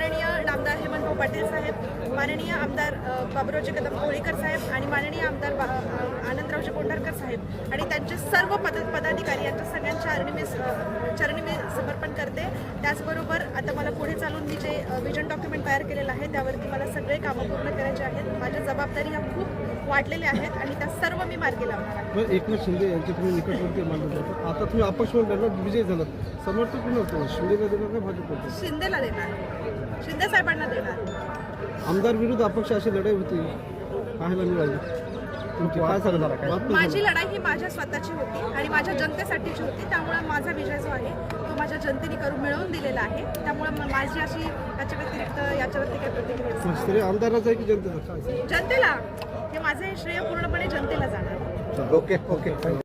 माननीय नामदार हेमंतभाऊ पाटील साहेब माननीय आमदार बाबुरावजी कदम कोळीकर साहेब आणि माननीय आमदार आनंदरावजी कोंढारकर साहेब आणि त्यांचे सर्व पद पदाधिकारी यांच्या सगळ्यांच्या चरणी मी चरणी मी समर्पण करते. त्याचबरोबर आता मला पुढे चालून मी जे विजन डॉक्युमेंट तयार केलेलं आहे त्यावरती मला सगळे कामं पूर्ण करायचे आहेत. माझ्या जबाबदारी ह्या खूप वाढलेल्या आहेत आणि त्या सर्व मी मार्गी लावणार आहे. एकनाथ शिंदे यांचे तुम्ही निकटवर्ती मानलं जातं आता तुम्ही अपक्ष विजय झालात. समर्थक कोण होतं? शिंदेला देणार का भाजप शिंदेला देणार. शिंदे साहेबांना देणार. आमदार विरुद्ध अपक्ष अशी लढाई होती. पाहायला मिळाली. माझी लढाई ही माझ्या स्वतःची होती आणि माझ्या जनतेसाठीची होती. त्यामुळे माझा विजय जो आहे तो माझ्या जनतेने करून मिळवून दिलेला आहे. त्यामुळे माझी अशी याच्या व्यतिरिक्त याच्यावरती काही प्रतिक्रिया जनतेला. हे माझे श्रेय पूर्णपणे जनतेला जाणार. Okay okay.